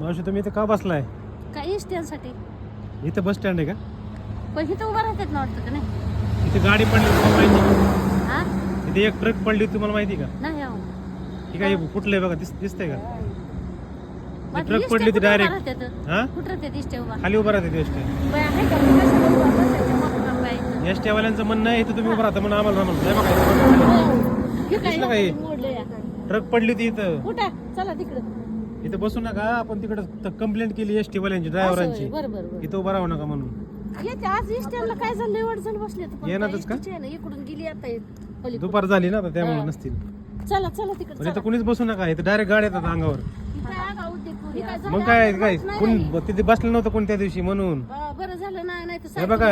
मावशी तुम्ही इथे का बसलाय काही स्टँडसाठी इथं बस स्टँड आहे का पण इथं उभं राहतात ना वाटतं का नाही इथे गाडी पडली तुम्हाला माहिती हा इथे एक ट्रक पडली तुम्हाला माहिती का नाही अहो. ही काय फुटलंय बघा दिस दिसतंय का ट्रक इष्ट पडली ती कुठं उभं direct. राहतात? हा कुठं राहतात इष्ट उभा खाली उभं राहते एस आहे का? कशाला उभा. टी एस वाल्यांचं म्हणणं आहे इथं तुम्ही उभं राहता म्हणून आम्हाला आम्हाला हे बघा बघा. हो. हे काय दिसलं का हे? मोडलं या. ट्रक पडली होती इथं उठा चला तिकडं इथं बसू नका आपण तिकडे कंप्लेंट केली एस टी वाल्यांची ड्रायव्हरांची होय. बरं बरं बरं. इथं उभं राहू नका म्हणून. येते आज इस्टँडला काय झालं एवढ जण बसले तर येणारच का? इकडून गेली आता हे. दुपार झाली ना आता त्यामुळे. नसतील. चला चला तिकडे इथं कुणीच बसू नका इथं डायरेक्ट गाड्या येतात अंगावर. मग काय काय? कोण तिथे बसलं नव्हतं कोण त्या दिवशी म्हणून. बरं झालं नाही नाही तर हे बघा.